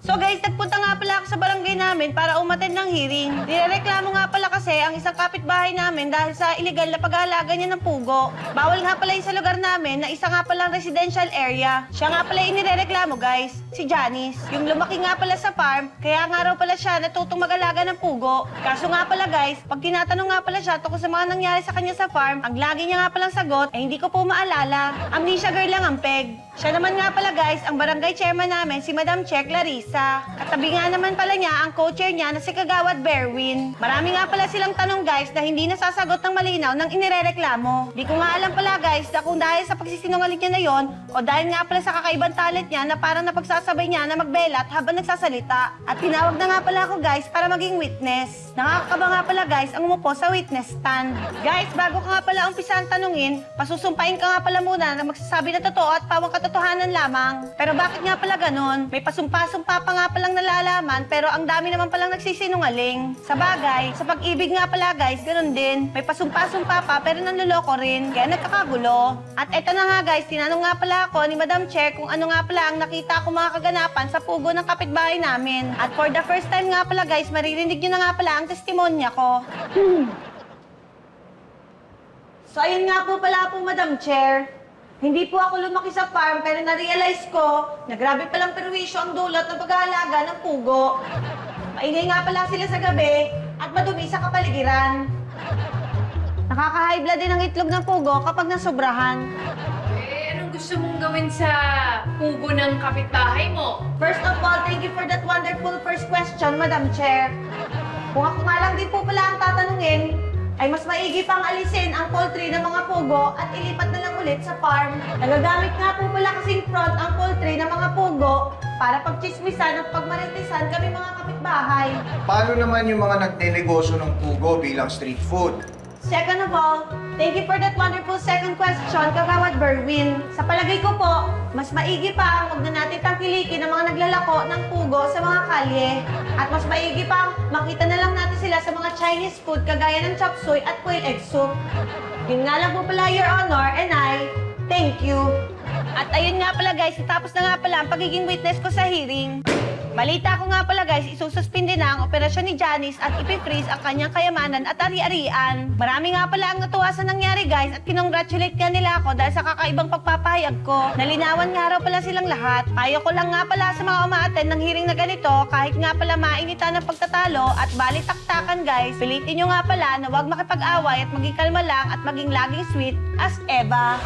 So guys, nagpunta nga pala ako sa barangay namin para umaten ng hearing. Nirereklamo nga pala kasi ang isang kapitbahay namin dahil sa illegal na pag-aalaga niya ng pugo. Bawal nga pala yun sa lugar namin na isa nga palang residential area. Siya nga pala yung nirereklamo guys, si Janice. Yung lumaki nga pala sa farm, kaya nga raw pala siya natutong mag-alaga ng pugo. Kaso nga pala guys, pag tinatanong nga pala siya tungkol sa mga nangyari sa kanya sa farm, ang lagi niya nga palang sagot ay hindi ko po maalala. Amnesia girl lang ang peg. Siya naman nga pala guys, ang barangay chairman namin si Madam Check Larissa. Katabi nga naman pala niya ang co-chair niya na si Kagawad Berwin. Marami nga pala silang tanong guys na hindi nasasagot ng malinaw ng inirereklamo. Di ko nga alam pala guys na kung dahil sa pagsisinungaling niya na yon o dahil nga pala sa kakaibang talent niya na parang napagsasabay niya na magbelat habang nagsasalita. At tinawag na nga pala ako guys para maging witness. Nakakakaba nga pala guys ang umupo sa witness stand. Guys, bago ka nga pala umpisahan tanungin, pasusumpain ka nga pala muna na magsasabi na totoo at pawang katotohanan lamang. Pero bakit nga pala ganon? May pasumpa-sumpa pa nga palang nalalaman pero ang dami naman palang nagsisinungaling. Sa bagay, sa pag-ibig nga pala guys, ganon din. May pasumpa-sumpa pa pero nanluloko rin. Kaya nagkakagulo. At eto na nga guys, tinanong nga pala ako ni Madam Chair kung ano nga pala ang nakita ko mga kaganapan sa pugo ng kapitbahay namin. At for the first time nga pala guys, maririnig nyo na nga pala ang testimonya ko. So ayun nga po pala po, Madam Chair. Hindi po ako lumaki sa farm pero na-realize ko na grabe palang perwisyo ang dulot ng pag-aalaga ng pugo. Maingay nga pala sila sa gabi at madumi sa kapaligiran. Nakaka-high blood din ang itlog ng pugo kapag nasobrahan. Eh, anong gusto mong gawin sa pugo ng kapitbahay mo? First of all, thank you for that wonderful first question, Madam Chair. Kung ako nga lang din po pala ang tatanungin, ay mas maigi pang alisin ang poultry ng mga pugo at ilipat na lang ulit sa farm. Nagagamit nga po pala kasing front ang poultry ng mga pugo para pagchismisan at pagmaritisan kami mga kapitbahay. Paano naman yung mga nagnenegosyo ng pugo bilang street food? Second of all, thank you for that wonderful second question, Kagawad Berwin. Sa palagay ko po, mas maigi pa ang huwag na natin tangkilikin ng mga naglalako ng pugo sa mga kalye. At mas maigi pa ang makita na lang natin sila sa mga Chinese food kagaya ng chop suey at quail egg soup. Yun nga lang po pala, Your Honor, and I, thank you. At ayun nga pala guys, tapos na nga pala ang pagiging witness ko sa hearing. Balita ko nga pala guys, isususpindi na ang operasyon ni Janice at ipifreeze ang kanyang kayamanan at ari-arian. Marami nga pala ang natuwa sa nangyari guys at kinongratulate nga nila ako dahil sa kakaibang pagpapahayag ko. Nalinawan nga raw pala silang lahat. Payo ko lang nga pala sa mga umaaten ng hearing na ganito kahit nga pala mainitan ng pagtatalo at balitaktakan guys, pilitin nyo nga pala na huwag makipag-away at maging kalma lang at maging laging sweet as Eva.